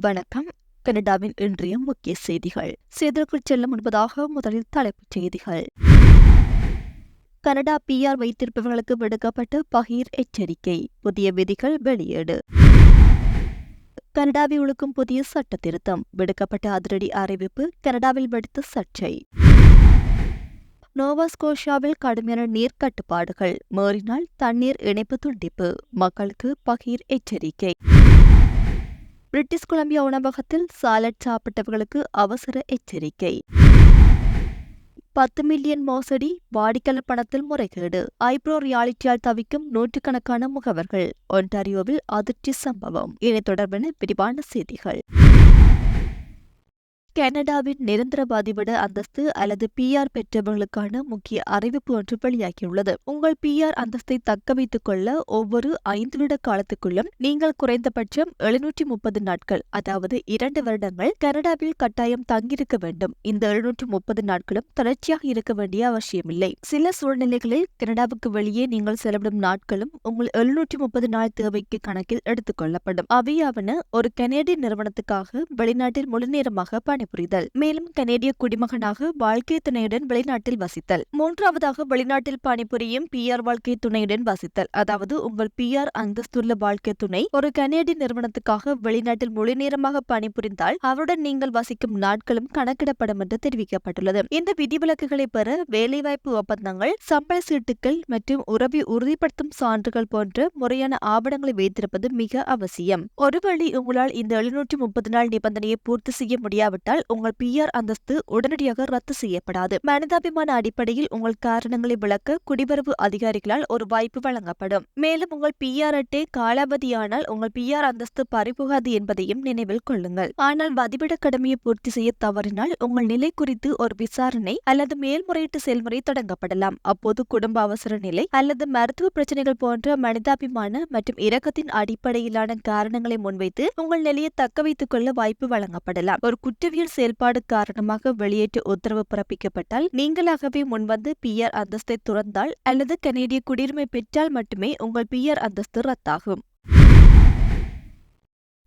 வணக்கம். கனடாவின் இன்றைய முக்கிய செய்திகள். செய்திகளுக்குள் செல்ல முன்பதாக முதலில் தலைப்புச் செய்திகள். கனடா பிஆர் வைத்திருப்பவர்களுக்கு விடுக்கப்பட்ட பகீர் எச்சரிக்கை. புதிய விதிகள் வெளியீடு. கனடாவை ஒழுக்கும் புதிய சட்ட திருத்தம். விடுக்கப்பட்ட அதிரடி அறிவிப்பு கனடாவில் வெடித்த சர்ச்சை. நோவாஸ்கோஷியாவில் கடுமையான நீர் கட்டுப்பாடுகள். மீறினால் தண்ணீர் இணைப்பு துண்டிப்பு. மக்களுக்கு பகீர் எச்சரிக்கை. பிரிட்டிஷ் கொலம்பியா உணவகத்தில் சாலட் சாப்பிட்டவர்களுக்கு அவசர எச்சரிக்கை. பத்து மில்லியன் மோசடி வாடிக்கையாளர் பணத்தில் முறைகேடு ஐப்ரோ ரியாலிட்டியால் தவிக்கும் நூற்றுக்கணக்கான முகவர்கள் ஒன்டாரியோவில் அதிர்ச்சி சம்பவம். இணை தொடர்பான விரிவான செய்திகள். கனடாவின் நிரந்தர பாதிவிட அந்தஸ்து அல்லது பிஆர் பெற்றவர்களுக்கான முக்கிய அறிவிப்பு ஒன்று வெளியாகியுள்ளது. உங்கள் பிஆர் அந்தஸ்தை தக்க வைத்துக் கொள்ள ஒவ்வொரு ஐந்து வருட காலத்துக்குள்ளும் நீங்கள் குறைந்தபட்சம் எழுநூற்றி முப்பது நாட்கள் அதாவது இரண்டு வருடங்கள் கனடாவில் கட்டாயம் தங்கியிருக்க வேண்டும். இந்த எழுநூற்றி முப்பது நாட்களும் தொடர்ச்சியாக இருக்க வேண்டிய அவசியமில்லை. சில சூழ்நிலைகளில் கனடாவுக்கு வெளியே நீங்கள் செலவிடும் நாட்களும் உங்கள் எழுநூற்றி முப்பது நாள் தேவைக்கு கணக்கில் எடுத்துக் கொள்ளப்படும். அவையாவன ஒரு கனேடிய நிறுவனத்துக்காக வெளிநாட்டில் முழுநேரமாக பணிபுரிதல். மேலும் கனேடிய குடிமகனாக வாழ்க்கை துணையுடன் வெளிநாட்டில் வசித்தல். மூன்றாவதாக வெளிநாட்டில் பணிபுரியும் பி ஆர் வாழ்க்கை துணையுடன் வசித்தல். அதாவது உங்கள் பி ஆர் அந்தஸ்துள்ள வாழ்க்கை துணை. ஒரு கனேடிய நிறுவனத்துக்காக வெளிநாட்டில் முழுநேரமாக பணிபுரிந்தால் அவருடன் நீங்கள் வசிக்கும் நாட்களும் கணக்கிடப்படும் என்று தெரிவிக்கப்பட்டுள்ளது. இந்த விதிவிலக்குகளை பெற வேலைவாய்ப்பு ஒப்பந்தங்கள் சம்பள சீட்டுகள் மற்றும் உறவை உறுதிப்படுத்தும் சான்றுகள் போன்ற முறையான ஆவணங்களை வைத்திருப்பது மிக அவசியம். ஒருவேளை உங்களால் இந்த எழுநூற்றி முப்பது நாள் நிபந்தனையை பூர்த்தி செய்ய முடியாவிட்டால் உங்கள் பிஆர் அந்தஸ்து உடனடியாக ரத்து செய்யப்படாது. மனிதாபிமான அடிப்படையில் உங்கள் காரணங்களை விளக்க குடிவரவு அதிகாரிகளால் ஒரு வாய்ப்பு வழங்கப்படும். மேலும் உங்கள் பிஆர் அட்டை காலாவதியானால் உங்கள் பிஆர் அந்தஸ்து பறிபோகாது என்பதையும் நினைவில் கொள்ளுங்கள். ஆனால் வதிவிட கடமையை பூர்த்தி செய்ய தவறினால் உங்கள் நிலை குறித்து ஒரு விசாரணை அல்லது மேல்முறையீட்டு செயல்முறை தொடங்கப்படலாம். அப்போது குடும்ப அவசர நிலை அல்லது மருத்துவ பிரச்சனைகள் போன்ற மனிதாபிமான மற்றும் இரக்கத்தின் அடிப்படையிலான காரணங்களை முன்வைத்து உங்கள் நிலையை தக்க வைத்துக் கொள்ள வாய்ப்பு வழங்கப்படலாம். ஒரு குற்றவியல் செயல்பாடு காரணமாக வெளியேற்ற உத்தரவு பிறப்பிக்கப்பட்டால் நீங்களாகவே முன்வந்து பிஆர் அந்தஸ்தை துறந்தால் அல்லது கனேடிய குடியுரிமை பெற்றால் மட்டுமே உங்கள் பிஆர் அந்தஸ்து ரத்தாகும்.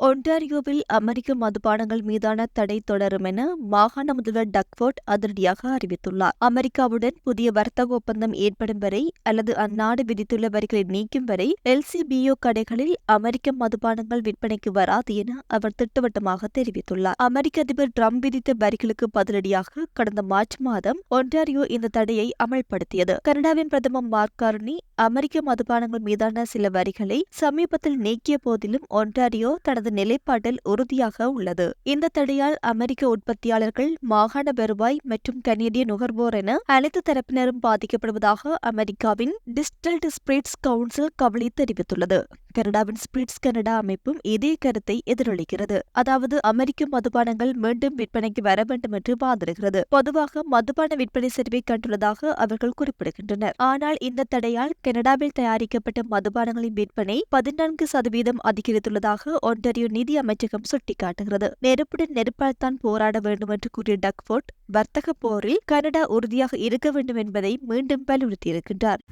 ஒன்டாரியோவில் அமெரிக்க மதுபானங்கள் மீதான தடை தொடரும் என மாகாண முதல்வர் டக்ஃபோர்ட் அதிரடியாக அறிவித்துள்ளார். அமெரிக்காவுடன் புதிய வர்த்தக ஒப்பந்தம் ஏற்படும் வரை அல்லது அந்நாடு விதித்துள்ள வரிகளை நீக்கும் வரை எல்சிபிஓ கடைகளில் அமெரிக்க மதுபானங்கள் விற்பனைக்கு வராது என அவர் திட்டவட்டமாக தெரிவித்துள்ளார். அமெரிக்க அதிபர் ட்ரம்ப் விதித்த வரிகளுக்கு பதிலடியாக கடந்த மார்ச் மாதம் ஒன்டாரியோ இந்த தடையை அமல்படுத்தியது. கனடாவின் பிரதமர் மார்க் கார்னி அமெரிக்க மதுபானங்கள் மீதான சில வரிகளை சமீபத்தில் நீக்கிய போதிலும் ஒன்டாரியோ தனது நிலைப்பாட்டில் உறுதியாக உள்ளது. இந்த தடையால் அமெரிக்க உற்பத்தியாளர்கள் மாகாண வருவாய் மற்றும் கனேடிய நுகர்வோர் என அனைத்து தரப்பினரும் பாதிக்கப்படுவதாக அமெரிக்காவின் டிஸ்டல்ட் ஸ்பிரிட்ஸ் கவுன்சில் கவலை தெரிவித்துள்ளது. கனடாவின் ஸ்பிரிட்ஸ் கனடா அமைப்பும் இதே கருத்தை எதிரொலிக்கிறது. அதாவது அமெரிக்க மதுபானங்கள் மீண்டும் விற்பனைக்கு வர வேண்டும் என்று வாதிடுகிறது. பொதுவாக மதுபான விற்பனை சரிவை கண்டுள்ளதாக அவர்கள் குறிப்பிடுகின்றனர். ஆனால் இந்த தடையால் கனடாவில் தயாரிக்கப்பட்ட மதுபானங்களின் விற்பனை பதினான்கு சதவீதம் அதிகரித்துள்ளதாக ஒன்டாரியோ நிதி அமைச்சகம் சுட்டிக்காட்டுகிறது. நெருப்புடன் நெருப்பால் தான் போராட வேண்டும் என்று கூறிய டக்ஃபோர்ட் வர்த்தக போரில் கனடா உறுதியாக இருக்க வேண்டும் என்பதை மீண்டும் வலியுறுத்தியிருக்கின்றார்.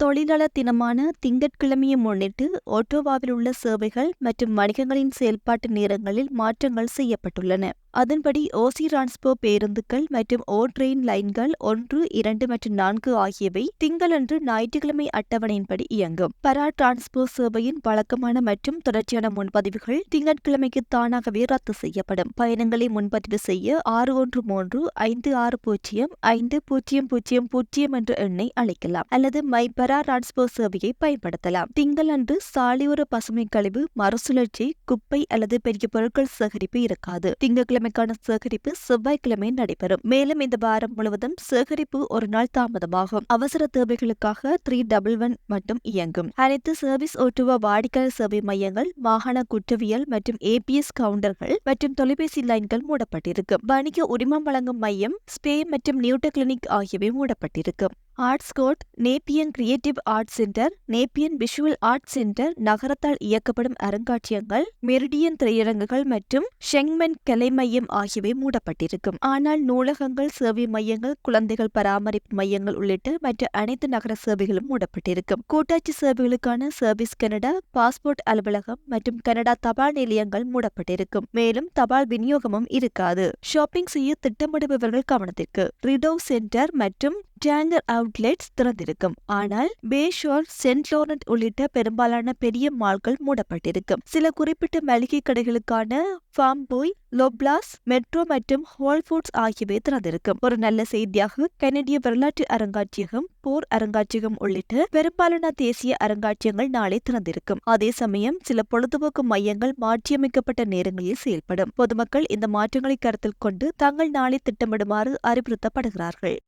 தொழிலாளர் தினமான திங்கட்கிழமையை முன்னிட்டு ஒட்டோவாவில் உள்ள சேவைகள் மற்றும் வணிகங்களின் செயல்பாட்டு நேரங்களில் மாற்றங்கள் செய்யப்பட்டுள்ளன. அதன்படி ஓசி டிரான்ஸ்போ பேருந்துகள் மற்றும் ஓ ட்ரெயின் லைன்கள் ஒன்று இரண்டு மற்றும் நான்கு ஆகியவை திங்களன்று ஞாயிற்றுக்கிழமை அட்டவணையின்படி இயங்கும். பரா டிரான்ஸ்போ சேவையின் வழக்கமான மற்றும் தொடர்ச்சியான முன்பதிவுகள் திங்கட்கிழமைக்கு தானாகவே ரத்து செய்யப்படும். பயணங்களை முன்பதிவு செய்ய ஆறு ஒன்று மூன்று ஐந்து ஆறு பூஜ்ஜியம் ஐந்து பூஜ்ஜியம் பூஜ்ஜியம் பூஜ்ஜியம் என்ற எண்ணை அழைக்கலாம். அல்லது மை பரா டிரான்ஸ்போ சேவையை பயன்படுத்தலாம். திங்களன்று சாலையோர பசுமை கழிவு மறுசுழற்சி குப்பை அல்லது பெரிய பொருட்கள் சேகரிப்பு இருக்காது. திங்கட்கிழமை கிழமைக்கான சேகரிப்பு செவ்வாய்க்கிழமை நடைபெறும். மேலும் இந்த வாரம் முழுவதும் சேகரிப்பு ஒரு நாள் தாமதமாகும். அவசர தேவைகளுக்காக த்ரீ டபுள் ஒன் மட்டும் இயங்கும். அனைத்து சர்வீஸ் ஒட்டுவ வாடிக்கையாளர் சேவை மையங்கள் மாகாண குற்றவியல் மற்றும் ஏபிஎஸ் கவுண்டர்கள் மற்றும் தொலைபேசி லைன்கள் மூடப்பட்டிருக்கும். வணிக உரிமம் வழங்கும் மையம் ஸ்பே மற்றும் நியூட்டோ கிளினிக் ஆகியவை மூடப்பட்டிருக்கும். Arts court Nepean creative art centre Nepean visual art centre நகரத்தால் இயக்கப்படும் அருங்காட்சியகங்கள் மெரிடியன் திரையரங்குகள் மற்றும் ஷெங்மென் கலை மையம் ஆகியவை மூடப்பட்டிருக்கும். ஆனால் நூலகங்கள் சேவை மையங்கள் குழந்தைகள் பராமரிப்பு மையங்கள் உள்ளிட்ட மற்ற அனைத்து நகர சேவைகளும் மூடப்பட்டிருக்கும். கூட்டாட்சி சேவைகளுக்கான சர்வீஸ் கனடா பாஸ்போர்ட் அலுவலகம் மற்றும் கனடா தபால் நிலையங்கள் மூடப்பட்டிருக்கும். மேலும் தபால் விநியோகமும் இருக்காது. ஷாப்பிங் செய்ய திட்டமிடுபவர்கள் கவனத்திற்கு. ரிடோ சென்டர் மற்றும் டேங்கர் அவுட்லெட்ஸ் திறந்திருக்கும். ஆனால் பேஷோர் சென்ட் லோரன்ட் உள்ளிட்ட பெரும்பாலான பெரிய மால்கள் மூடப்பட்டிருக்கும். சில குறிப்பிட்ட மளிகை கடைகளுக்கான ஃபார்ம் போய் லோப்லாஸ் மெட்ரோ மற்றும் ஹோல் ஃபுட்ஸ் ஆகியவை திறந்திருக்கும். ஒரு நல்ல செய்தியாக கனடிய வரலாற்று அருங்காட்சியகம் போர் அருங்காட்சியகம் உள்ளிட்ட பெரும்பாலான தேசிய அருங்காட்சியகங்கள் நாளை திறந்திருக்கும். அதே சமயம் சில பொழுதுபோக்கு மையங்கள் மாற்றியமைக்கப்பட்ட நேரங்களில் செயல்படும். பொதுமக்கள் இந்த மாற்றங்களை கருத்தில் கொண்டு தங்கள் நாளை திட்டமிடுமாறு அறிவுறுத்தப்படுகிறார்கள்.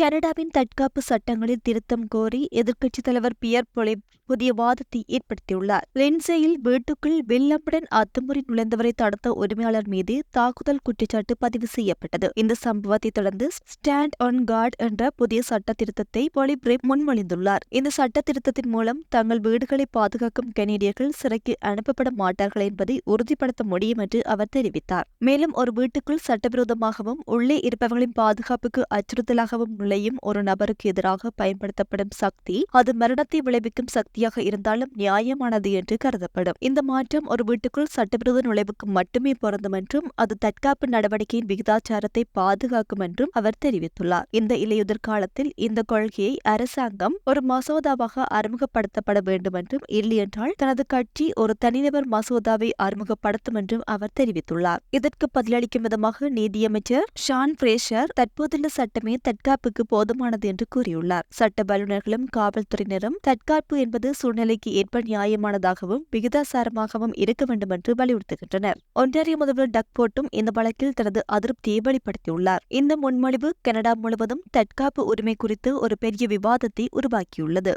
கனடாவின் தற்காப்பு சட்டங்களில் திருத்தம் கோரி எதிர்க்கட்சித் தலைவர் பியர் பொலே புதிய வாதத்தை ஏற்படுத்தியுள்ளார். லென்சேயில் வீட்டுக்குள் வெள்ளம்புடன் அத்துமுறை நுழைந்தவரை தடுத்த உரிமையாளர் மீது தாக்குதல் குற்றச்சாட்டு பதிவு செய்யப்பட்டது. இந்த சம்பவத்தை தொடர்ந்து ஸ்டாண்ட் ஆன் கார்டு என்ற புதிய சட்ட திருத்தத்தை பொலிபிரேப் முன்மொழிந்துள்ளார். இந்த சட்ட திருத்தத்தின் மூலம் தங்கள் வீடுகளை பாதுகாக்கும் கனேடியர்கள் சிறைக்கு அனுப்பப்பட மாட்டார்கள் என்பதை உறுதிப்படுத்த முடியும் என்று அவர் தெரிவித்தார். மேலும் ஒரு வீட்டுக்குள் சட்டவிரோதமாகவும் உள்ளே இருப்பவர்களின் பாதுகாப்புக்கு அச்சுறுத்தலாகவும் நுழையும் ஒரு நபருக்கு எதிராக பயன்படுத்தப்படும் சக்தி அது மரணத்தை விளைவிக்கும் சக்தியாக இருந்தாலும் நியாயமானது என்று கருதப்படும். இந்த மாற்றம் ஒரு வீட்டுக்குள் சட்டவிரோத நுழைவுக்கு மட்டுமே பொருந்தும் என்றும் அது தற்காப்பு நடவடிக்கையின் விகிதாச்சாரத்தை பாதுகாக்கும் என்றும் அவர் தெரிவித்துள்ளார். இந்த இலையுதிர் காலத்தில் இந்த கொள்கையை அரசாங்கம் ஒரு மசோதாவாக அறிமுகப்படுத்தப்பட வேண்டும் என்றும் இல்லையென்றால் தனது கட்சி ஒரு தனிநபர் மசோதாவை அறிமுகப்படுத்தும் என்றும் அவர் தெரிவித்துள்ளார். இதற்கு பதிலளிக்கும் விதமாக நீதியமைச்சர் ஷான் பிரேஷர் தற்போதுள்ள சட்டமே தற்காப்புக்கு போதுமானது என்று கூறியுள்ளார். சட்ட வல்லுநர்களும் காவல்துறையினரும் தற்காப்பு என்பது சூழ்நிலைக்கு ஏற்ப நியாயமானதாகவும் விகிதாசாரமாகவும் இருக்க வேண்டும் என்று வலியுறுத்துகின்றனர். ஒன்றாரிய முதல்வர் டக் போட்டும் இந்த வழக்கில் தனது அதிருப்தியை வெளிப்படுத்தியுள்ளார். இந்த முன்மொழிவு கனடா முழுவதும் தற்காப்பு உரிமை குறித்து ஒரு பெரிய விவாதத்தை உருவாக்கியுள்ளது.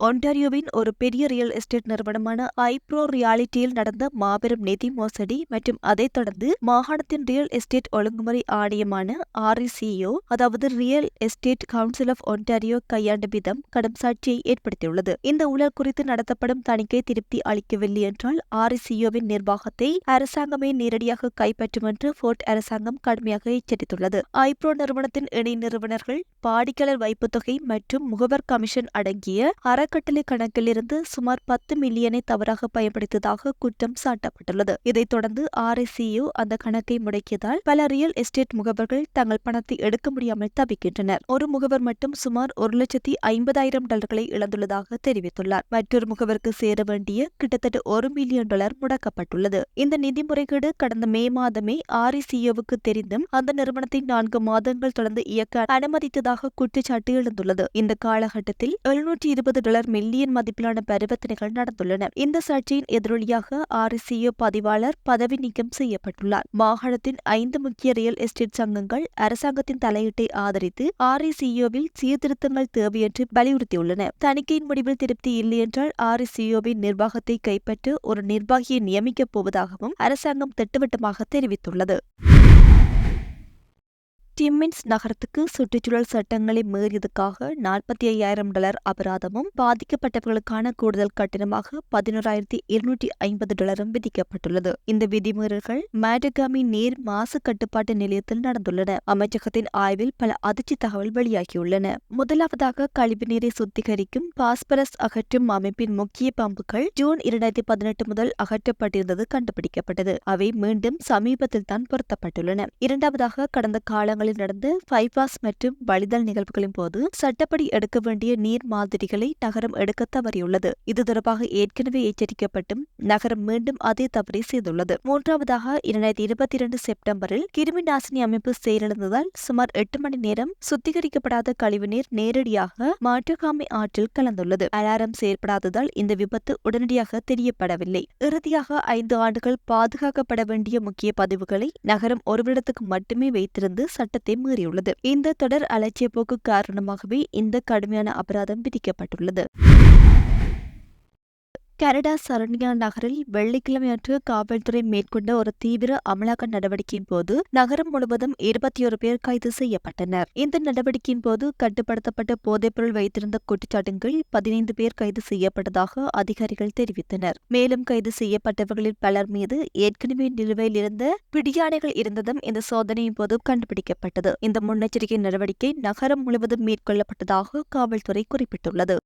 ஒன்டாரியோவின் ஒரு பெரிய ரியல் எஸ்டேட் நிறுவனமான ஐப்ரோ ரியாலிட்டியில் நடந்த மாபெரும் நிதி மோசடி மற்றும் அதைத் தொடர்ந்து மாகாணத்தின் ரியல் எஸ்டேட் ஒழுங்குமுறை ஆணையமான ஆர்இசிஓ அதாவது real estate council of Ontario கையாண்ட விதம் கடும் சாட்சியை ஏற்படுத்தியுள்ளது. இந்த ஊழல் குறித்து நடத்தப்படும் தணிக்கை திருப்தி அளிக்கவில்லை என்றால் ஆர்இசிஓவின் நிர்வாகத்தை அரசாங்கமே நேரடியாக கைப்பற்றும் என்று ஃபோர்ட் அரசாங்கம் கடுமையாக எச்சரித்துள்ளது. ஐப்ரோ நிறுவனத்தின் இணை நிறுவனர்கள் வாடிக்கையாளர் வைப்புத்தொகை மற்றும் முகவர் கமிஷன் அடங்கிய அறக்கட்டளை கணக்கிலிருந்து சுமார் பத்து மில்லியனை தவறாக பயன்படுத்தியதாக குற்றம் சாட்டப்பட்டுள்ளது. இதைத் தொடர்ந்து ஆர்எஸ்சியு அந்த கணக்கை முடக்கியதால் பல ரியல் எஸ்டேட் முகவர்கள் தங்கள் பணத்தை எடுக்க முடியாமல் தவிக்கின்றனர். ஒரு முகவர் மட்டும் சுமார் ஒரு லட்சத்தி ஐம்பதாயிரம் டாலர்களை இழந்துள்ளதாக தெரிவித்துள்ளார். மற்றொரு முகவருக்கு சேர வேண்டிய கிட்டத்தட்ட ஒரு மில்லியன் டாலர் முடக்கப்பட்டுள்ளது. இந்த நிதி முறைகேடு கடந்த மே மாதமே ஆர்இசிஓவுக்கு தெரிந்தும் அந்த நிறுவனத்தை நான்கு மாதங்கள் தொடர்ந்து இயக்க அனுமதித்ததாக குற்றச்சாட்டு எழுந்துள்ளது. இந்த காலகட்டத்தில் எழுநூற்றி இருபது டாலர் மில்லியன் மதிப்பிலான பரிவர்த்தனைகள் நடந்துள்ளன. இந்த சர்ச்சையின் எதிரொலியாக ஆர்இசிஓ பதிவாளர் பதவி நீக்கம் செய்யப்பட்டுள்ளார். மாகாணத்தின் ஐந்து முக்கிய ரியல் எஸ்டேட் சங்கங்கள் அரசாங்கத்தின் தலையீட்டை ஆதரித்து ஆர்இசிஓவில் சீர்திருத்தங்கள் தேவை என்று வலியுறுத்தியுள்ளன. தணிக்கையின் முடிவில் திருப்தி இல்லை என்றால் ஆர்இசிஓவின் நிர்வாகத்தை கைப்பற்ற ஒரு நிர்வாகியை நியமிக்கப் போவதாகவும் அரசாங்கம் திட்டவட்டமாக தெரிவித்துள்ளது. டிம்மின்ஸ் நகரத்துக்கு சுற்றுச்சூழல் சட்டங்களை மீறியதுக்காக நாற்பத்தி ஐயாயிரம் டாலர் அபராதமும் பாதிக்கப்பட்டவர்களுக்கான கூடுதல் கட்டணமாக பதினோராயிரத்தி இருநூற்றி ஐம்பது டாலரும் விதிக்கப்பட்டுள்ளது. இந்த விதிமீறல்கள் மேடகாமி நீர் மாசு கட்டுப்பாட்டு நிலையத்தில் நடந்துள்ளன. அமைச்சகத்தின் ஆய்வில் பல அதிர்ச்சி தகவல் வெளியாகியுள்ளன. முதலாவதாக கழிவு நீரை சுத்திகரிக்கும் பாஸ்பரஸ் அகற்றும் அமைப்பின் முக்கிய பம்புகள் ஜூன் இரண்டாயிரத்தி பதினெட்டு முதல் அகற்றப்பட்டிருந்தது கண்டுபிடிக்கப்பட்டது. அவை மீண்டும் சமீபத்தில் தான் பொருத்தப்பட்டுள்ளன. இரண்டாவதாக கடந்த காலங்களில் நகரங்களில் நடந்த பைபாஸ் மற்றும் வழிதல் நிகழ்வுகளின் போது சட்டப்படி எடுக்க வேண்டிய நீர் மாதிரிகளை நகரம் எடுக்க தவறியுள்ளது. இது தொடர்பாக ஏற்கனவே எச்சரிக்கப்பட்டும் நகரம் மீண்டும் அதே தவறை செய்துள்ளது. மூன்றாவதாக இரண்டாயிரத்தி இருபத்தி இரண்டு செப்டம்பரில் கிருமி நாசினி அமைப்பு செயலிழந்ததால் சுமார் எட்டு மணி நேரம் சுத்திகரிக்கப்படாத கழிவுநீர் நேரடியாக மாட்டுகாமி ஆற்றில் கலந்துள்ளது. அலாரம் செயற்படாததால் இந்த விபத்து உடனடியாக தெரியப்படவில்லை. இறுதியாக ஐந்து ஆண்டுகள் பாதுகாக்கப்பட வேண்டிய முக்கிய பதிவுகளை நகரம் ஒருவரிடத்துக்கு மட்டுமே வைத்திருந்து சட்ட சட்டத்தை மீறியுள்ளது. இந்த தொடர் அலட்சிய போக்கு காரணமாகவே இந்த கடுமையான அபராதம் விதிக்கப்பட்டுள்ளது. கனடா சரண்யா நகரில் வெள்ளிக்கிழமை அன்று காவல்துறை மேற்கொண்ட ஒரு தீவிர அமலாக்க நடவடிக்கையின் போது நகரம் முழுவதும் இருபத்தி ஒரு பேர் கைது செய்யப்பட்டனர். இந்த நடவடிக்கையின் போது கட்டுப்படுத்தப்பட்ட போதைப்பொருள் வைத்திருந்த குற்றச்சாட்டுகள் பதினைந்து பேர் கைது செய்யப்பட்டதாக அதிகாரிகள் தெரிவித்தனர். மேலும் கைது செய்யப்பட்டவர்களில் பலர் மீது ஏற்கனவே நிலுவையில் இருந்த பிடியாணைகள் இருந்ததும் இந்த சோதனையின் போது கண்டுபிடிக்கப்பட்டது. இந்த முன்னெச்சரிக்கை நடவடிக்கை நகரம் முழுவதும் மேற்கொள்ளப்பட்டதாக காவல்துறை குறிப்பிட்டுள்ளது.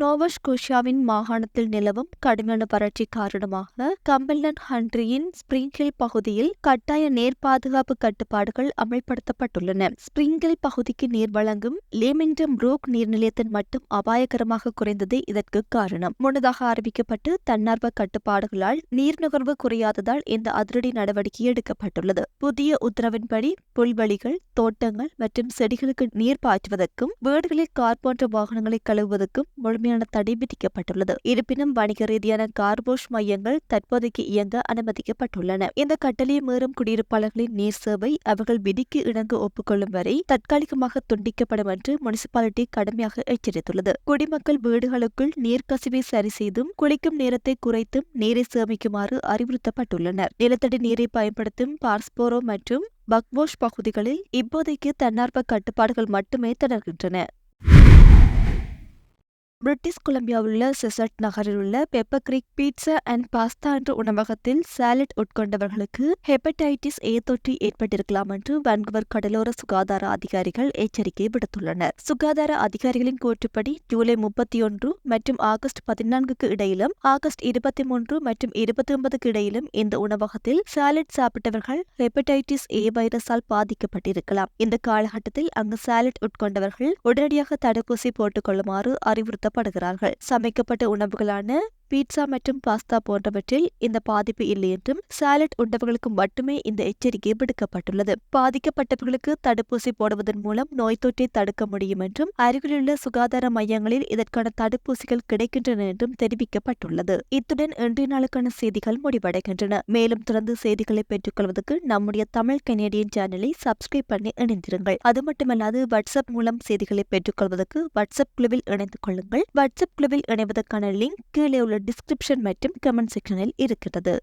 நோவஸ்கோஷியாவின் மாகாணத்தில் நிலவும் கடுமையான வறட்சி காரணமாக கம்பல்டன் ஹன்ட்ரியின் ஸ்பிரிங்கில் பகுதியில் கட்டாய நீர் பாதுகாப்பு கட்டுப்பாடுகள் அமல்படுத்தப்பட்டுள்ளன. ஸ்பிரிங்கில் பகுதிக்கு நீர் வழங்கும் லேமிங்டம் ரோக் நீர்நிலையத்தின் மட்டும் அபாயகரமாக குறைந்ததே இதற்கு காரணம். முன்னதாக அறிவிக்கப்பட்டு தன்னார்வ கட்டுப்பாடுகளால் நீர் நுகர்வு குறையாததால் இந்த அதிரடி நடவடிக்கை எடுக்கப்பட்டுள்ளது. புதிய உத்தரவின்படி புல்வெளிகள் தோட்டங்கள் மற்றும் செடிகளுக்கு நீர் பாய்ச்சுவதற்கும் வீடுகளில் கார் போன்ற வாகனங்களை கழுவுவதற்கும் முழுமையான தடை விதிக்கப்பட்டுள்ளது. இருப்பினும் வணிக ரீதியான கார்போஷ் மையங்கள் தற்போதைக்கு இயங்க அனுமதிக்கப்பட்டுள்ளன. இந்த கட்டளையை மீறும் குடியிருப்பாளர்களின் நீர் சேவை அவர்கள் விதிக்கு இணங்க ஒப்புக்கொள்ளும் வரை தற்காலிகமாக துண்டிக்கப்படும் என்று முனிசிபாலிட்டி கடுமையாக எச்சரித்துள்ளது. குடிமக்கள் வீடுகளுக்குள் நீர் கசிவை சரி செய்தும் குளிக்கும் நேரத்தை குறைத்தும் நீரை சேமிக்குமாறு அறிவுறுத்தப்பட்டுள்ளனர். நிலத்தடி நீரை பயன்படுத்தும் பார்ஸ்போரோ மற்றும் பக்போஷ் பகுதிகளில் இப்போதைக்கு தன்னார்வ கட்டுப்பாடுகள் மட்டுமே தொடர்கின்றன பிரிட்டிஷ் கொலம்பியாவில் உள்ள செசட் நகரில் உள்ள Pepper Creek Pizza and Pasta என்ற உணவகத்தில் சாலட் உட்கொண்டவர்களுக்கு ஹெப்படைட்டிஸ் ஏ தொற்று ஏற்பட்டிருக்கலாம் என்று வான்குவர் கடலோர சுகாதார அதிகாரிகள் எச்சரிக்கை விடுத்துள்ளனர். சுகாதார அதிகாரிகளின் கூற்றுப்படி ஜூலை முப்பத்தி ஒன்று மற்றும் ஆகஸ்ட் பதினான்குக்கு இடையிலும் ஆகஸ்ட் இருபத்தி மூன்று மற்றும் இருபத்தி ஒன்பதுக்கு இடையிலும் இந்த உணவகத்தில் சாலட் சாப்பிட்டவர்கள் ஹெப்படைட்டிஸ் ஏ வைரஸால் பாதிக்கப்பட்டிருக்கலாம். இந்த காலகட்டத்தில் அங்கு சாலட் உட்கொண்டவர்கள் உடனடியாக தடுப்பூசி போட்டுக் கொள்ளுமாறு அறிவுறுத்த நடத்தப்படுகிறார்கள் சமைக்கப்பட்ட உணவுகளான பீட்சா மற்றும் பாஸ்தா போன்றவற்றில் இந்த பாதிப்பு இல்லை என்றும் சாலட் உண்டவர்களுக்கு மட்டுமே இந்த எச்சரிக்கை விடுக்கப்பட்டுள்ளது. பாதிக்கப்பட்டவர்களுக்கு தடுப்பூசி போடுவதன் மூலம் நோய் தொற்றை தடுக்க முடியும் என்றும் அருகிலுள்ள சுகாதார மையங்களில் இதற்கான தடுப்பூசிகள் கிடைக்கின்றன என்றும் தெரிவிக்கப்பட்டுள்ளது. இத்துடன் இன்றைய நாளுக்கான செய்திகள் முடிவடைகின்றன. மேலும் தொடர்ந்து செய்திகளை பெற்றுக்கொள்வதற்கு நம்முடைய தமிழ் கனேடியன் சேனலை சப்ஸ்கிரைப் பண்ணி இணைந்திருங்கள். அது மட்டுமல்லாது வாட்ஸ்அப் மூலம் செய்திகளை பெற்றுக்கொள்வதற்கு வாட்ஸ்அப் குழுவில் இணைந்து கொள்ளுங்கள். வாட்ஸ்அப் குழுவில் இணைவதற்கான லிங்க் கீழே உள்ள டிஸ்கிரிப்ஷன் மற்றும் கமெண்ட் செக்ஷனில் இருக்கிறது